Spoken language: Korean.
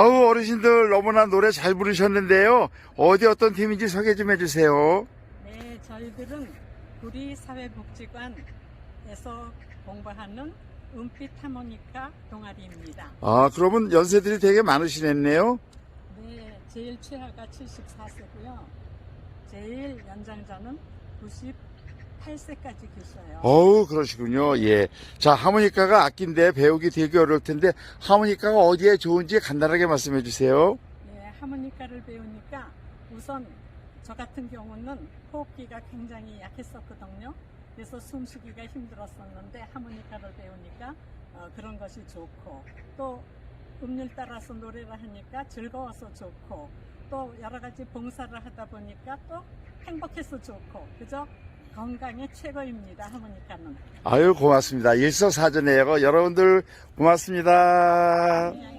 아우 어르신들 너무나 노래 잘 부르셨는데요. 어디 어떤 팀인지 소개 좀 해주세요. 네, 저희들은 우리 사회복지관에서 공부하는 은빛 하모니카 동아리입니다. 아 그러면 연세들이 되게 많으시겠네요. 네, 제일 최하가 74세고요. 제일 연장자는 98세까지 계셔요. 어우 그러시군요. 예. 자 하모니카가 악기인데 배우기 되게 어려울 텐데 하모니카가 어디에 좋은지 간단하게 말씀해 주세요. 네, 하모니카를 배우니까 우선 저 같은 경우는 호흡기가 굉장히 약했었거든요. 그래서 숨쉬기가 힘들었었는데 하모니카를 배우니까 어, 그런 것이 좋고 또 음률 따라서 노래를 하니까 즐거워서 좋고 또 여러 가지 봉사를 하다 보니까 또 행복해서 좋고 그죠? 건강에 최고입니다 하모니카는. 아유 고맙습니다. 일석사전이에요. 여러분들 고맙습니다. 네,